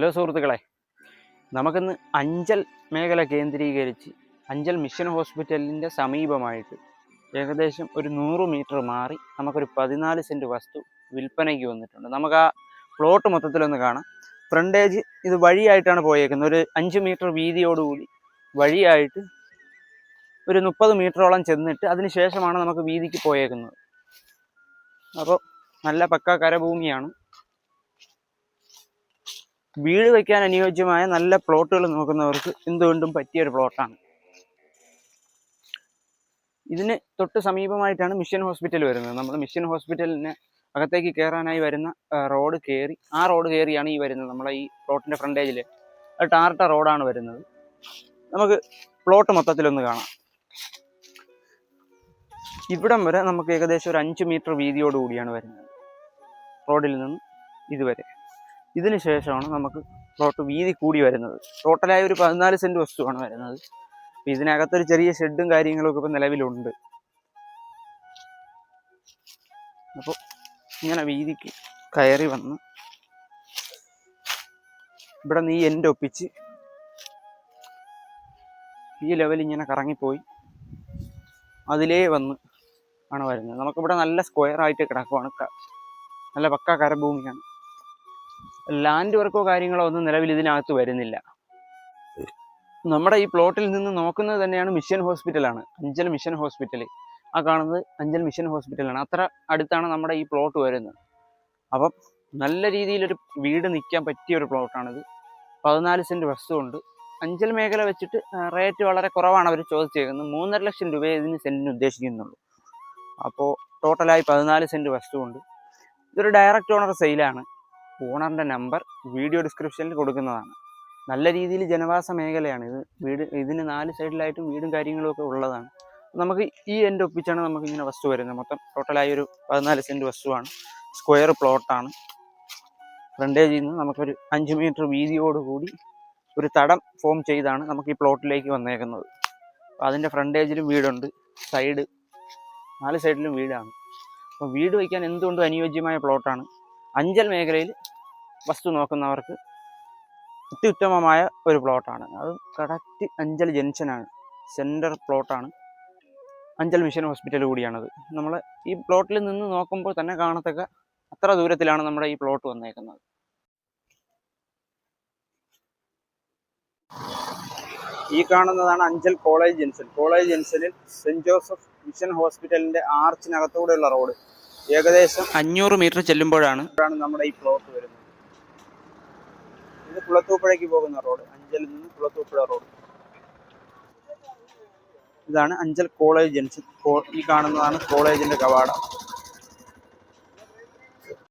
Hello സുഹൃത്തുക്കളെ നമുക്കിന്ന് അഞ്ചൽ മേഖല കേന്ദ്രീകരിച്ച് അഞ്ചൽ മിഷൻ ഹോസ്പിറ്റലിന്റെ സമീപമായിട്ട് ഏകദേശം ഒരു നൂറ് മീറ്റർ മാറി നമുക്കൊരു പതിനാല് സെന്റ് വസ്തു വിൽപ്പനയ്ക്ക് വന്നിട്ടുണ്ട്. നമുക്ക് ആ പ്ലോട്ട് മൊത്തത്തിലൊന്ന് കാണാം. ഫ്രണ്ടേജ് ഇത് വഴിയായിട്ടാണ് പോയേക്കുന്നത്. ഒരു അഞ്ച് മീറ്റർ വീതിയോടുകൂടി വഴിയായിട്ട് ഒരു മുപ്പത് മീറ്ററോളം ചെന്നിട്ട് അതിന് ശേഷമാണ് നമുക്ക് വീതിക്ക് പോയേക്കുന്നത്. അപ്പോൾ നല്ല പക്ക കരഭൂമിയാണ്. വീട് വയ്ക്കാൻ അനുയോജ്യമായ നല്ല പ്ലോട്ടുകൾ നോക്കുന്നവർക്ക് എന്തുകൊണ്ടും പറ്റിയ ഒരു പ്ലോട്ടാണ്. ഇതിന് തൊട്ട് സമീപമായിട്ടാണ് മിഷൻ ഹോസ്പിറ്റൽ വരുന്നത്. നമ്മൾ മിഷൻ ഹോസ്പിറ്റലിന് അകത്തേക്ക് കയറാനായി വരുന്ന റോഡ് കയറി ആ റോഡ് കയറിയാണ് ഈ വരുന്നത്. നമ്മളെ ഈ പ്ലോട്ടിന്റെ ഫ്രണ്ടേജിൽ ടാർട്ട റോഡാണ് വരുന്നത്. നമുക്ക് പ്ലോട്ട് മൊത്തത്തിലൊന്ന് കാണാം. ഇവിടം വരെ നമുക്ക് ഏകദേശം ഒരു അഞ്ച് മീറ്റർ വീതിയോടുകൂടിയാണ് വരുന്നത്. റോഡിൽ നിന്ന് ഇതുവരെ. ഇതിന് ശേഷമാണ് നമുക്ക് പ്ലോട്ട് വീതി കൂടി വരുന്നത്. ടോട്ടലായ ഒരു പതിനാല് സെന്റ് വസ്തുവാണ് വരുന്നത്. അപ്പോൾ ഇതിനകത്തൊരു ചെറിയ ഷെഡും കാര്യങ്ങളൊക്കെ ഇപ്പോൾ നിലവിലുണ്ട്. അപ്പോൾ ഇങ്ങനെ വീതിക്ക് കയറി വന്ന് ഇവിടെ നീ എന്റെ ഒപ്പിച്ച് ഈ ലെവൽ ഇങ്ങനെ കറങ്ങിപ്പോയി അതിലേ വന്ന് ആണ് വരുന്നത്. നമുക്കിവിടെ നല്ല സ്ക്വയർ ആയിട്ട് കിടക്കുവാണ്. നല്ല പക്ക കരഭൂമിയാണ്. ലാൻഡ് വർക്കോ കാര്യങ്ങളോ ഒന്നും നിലവിൽ ഇതിനകത്ത് വരുന്നില്ല. നമ്മുടെ ഈ പ്ലോട്ടിൽ നിന്ന് നോക്കുന്നത് തന്നെയാണ് മിഷൻ ഹോസ്പിറ്റലാണ് അഞ്ചൽ മിഷൻ ഹോസ്പിറ്റൽ. ആ കാണുന്നത് അഞ്ചൽ മിഷൻ ഹോസ്പിറ്റലാണ് അത്ര അടുത്താണ് നമ്മുടെ ഈ പ്ലോട്ട് വരുന്നത്. അപ്പം നല്ല രീതിയിലൊരു വീട് നിൽക്കാൻ പറ്റിയ ഒരു പ്ലോട്ടാണിത് പതിനാല് സെന്റ് വസ്തുണ്ട് അഞ്ചൽ മേഖല വെച്ചിട്ട് റേറ്റ് വളരെ കുറവാണ് അവർ ചോദിച്ചേക്കുന്നത്. മൂന്നര ലക്ഷം രൂപ ഇതിന് സെന്റിന് ഉദ്ദേശിക്കുന്നുള്ളൂ. അപ്പോൾ ടോട്ടലായി പതിനാല് സെന്റ് വസ്തുവുണ്ട്. ഇതൊരു ഡയറക്റ്റ് ഓണർ സെയിലാണ് ഓണറിന്റെ നമ്പർ വീഡിയോ ഡിസ്ക്രിപ്ഷനിൽ കൊടുക്കുന്നതാണ്. നല്ല രീതിയിൽ ജനവാസ മേഖലയാണ്. ഇത് വീട് ഇതിന് നാല് സൈഡിലായിട്ടും വീടും കാര്യങ്ങളും ഒക്കെ ഉള്ളതാണ്. നമുക്ക് ഈ എന്റെ ഒപ്പിച്ചാണ് നമുക്ക് ഇങ്ങനെ വസ്തു വരുന്നത്. മൊത്തം ടോട്ടലായി ഒരു പതിനാല് സെന്റ് വസ്തുവാണ്. സ്ക്വയർ പ്ലോട്ടാണ് ഫ്രണ്ടേജിൽ നിന്ന് നമുക്കൊരു അഞ്ച് മീറ്റർ വീതിയോടുകൂടി ഒരു തടം ഫോം ചെയ്താണ് നമുക്ക് ഈ പ്ലോട്ടിലേക്ക് വന്നേക്കുന്നത്. അപ്പോൾ അതിന്റെ ഫ്രണ്ടേജിലും വീടുണ്ട്. സൈഡ് നാല് സൈഡിലും വീടാണ്. അപ്പോൾ വീട് വയ്ക്കാൻ എന്തുകൊണ്ടും അനുയോജ്യമായ പ്ലോട്ടാണ് അഞ്ചൽ മേഖലയിൽ വസ്തു നോക്കുന്നവർക്ക് അത്യുത്തമമായ ഒരു പ്ലോട്ടാണ്. അത് കറക്റ്റ് അഞ്ചൽ ജംഗ്ഷനാണ് സെന്റർ പ്ലോട്ടാണ്. അഞ്ചൽ മിഷൻ ഹോസ്പിറ്റൽ കൂടിയാണത്. നമ്മൾ ഈ പ്ലോട്ടിൽ നിന്ന് നോക്കുമ്പോൾ തന്നെ കാണത്തക്ക അത്ര ദൂരത്തിലാണ് നമ്മുടെ ഈ പ്ലോട്ട് വന്നേക്കുന്നത്. ഈ കാണുന്നതാണ് അഞ്ചൽ കോളേജ് ജംഗ്ഷൻ കോളേജ് ജംഗ്ഷനിൽ സെന്റ് ജോസഫ് മിഷൻ ഹോസ്പിറ്റലിന്റെ ആർച്ചിനകത്തൂടെയുള്ള റോഡ്. ഏകദേശം അഞ്ഞൂറ് മീറ്റർ ചെല്ലുമ്പോഴാണ് നമ്മുടെ ഈ പ്ലോട്ട് വരുന്നത്. ഇത് കുളത്തൂപ്പുഴയ്ക്ക് പോകുന്ന റോഡ്. അഞ്ചലിൽ നിന്ന് കുളത്തൂപ്പുഴ റോഡ്. ഇതാണ് അഞ്ചൽ കോളേജ് ജംഗ്ഷൻ. ഈ കാണുന്നതാണ് കോളേജിന്റെ കവാടം.